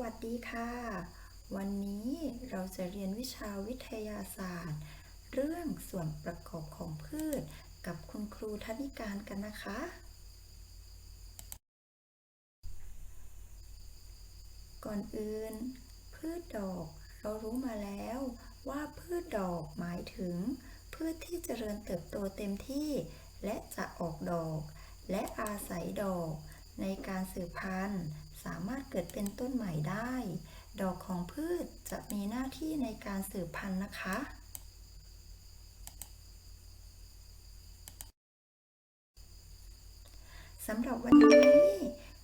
วัสดีค่ะ วันนี้เราจะเรียนวิชาวิทยาศาสตร์ เรื่องส่วนประกอบของพืชกับคุณครูธนิการกันนะคะ ก่อนอื่น พืชดอกเรารู้มาแล้วว่าพืชดอกหมายถึง พืชที่เจริญเติบโตเต็มที่ และจะออกดอก และอาศัยดอก ในการสืบพันธุ์ สามารถเกิดเป็นต้นใหม่ได้ ดอกของพืชจะมีหน้าที่ในการสืบพันธุ์นะคะ สำหรับวันนี้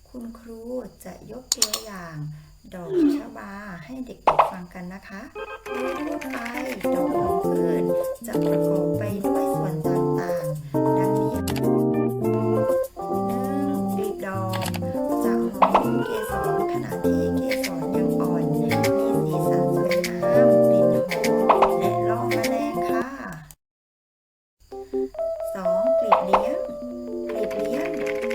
คุณครูจะยกตัวอย่าง ดอกชบาให้เด็กๆฟังกันนะคะโดยทั่วไปดอกของพืชจะประกอบ จะห่อหุ้มเกสรขณะที่เกสรยังอ่อน มีสีสันสวยงามกลิ่นหอมและล่อแมลงค่ะสองกลีบเลี้ยง กลีบเลี้ยง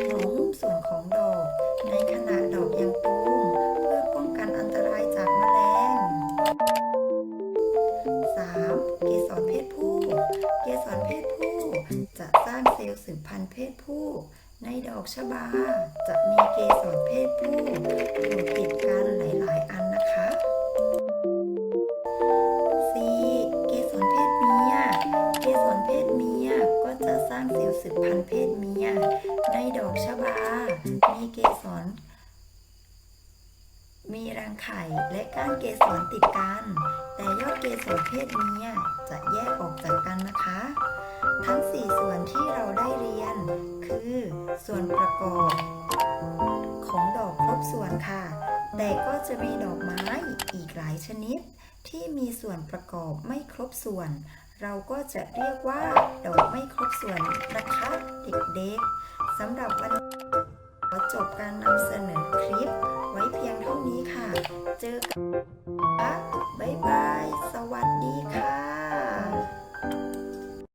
ห่อหุ้มส่วนของดอก ในขณะดอกยังตูมเพื่อป้องกันอันตรายจากแมลง 3. เกสรเพศผู้ เกสรเพศผู้ จะสร้างเซลล์สืบพันธุ์เพศผู้ ในดอกชบา จะมีเกสรเพศผู้อยู่ติดกันหลาย ๆ อันนะคะ 4. เกสรเพศเมีย เกสรเพศเมียก็จะสร้างเซลล์สืบพันธุ์เพศเมีย ในดอกชบา มีเกสร มีรังไข่และก้านเกสรติดกัน แต่ยอดเกสรเพศเมียจะแยกออกจากกันนะคะ ส่วนประกอบ ของดอกครบส่วนค่ะ แต่ก็จะมีดอกไม้อีกหลายชนิด ที่มีส่วนประกอบไม่ครบส่วน เราก็จะเรียกว่า ดอกไม่ครบส่วนนะคะเด็กๆสำหรับวันนี้ขอจบการนำเสนอคลิป ไว้เพียงเท่านี้ค่ะ เจอกัน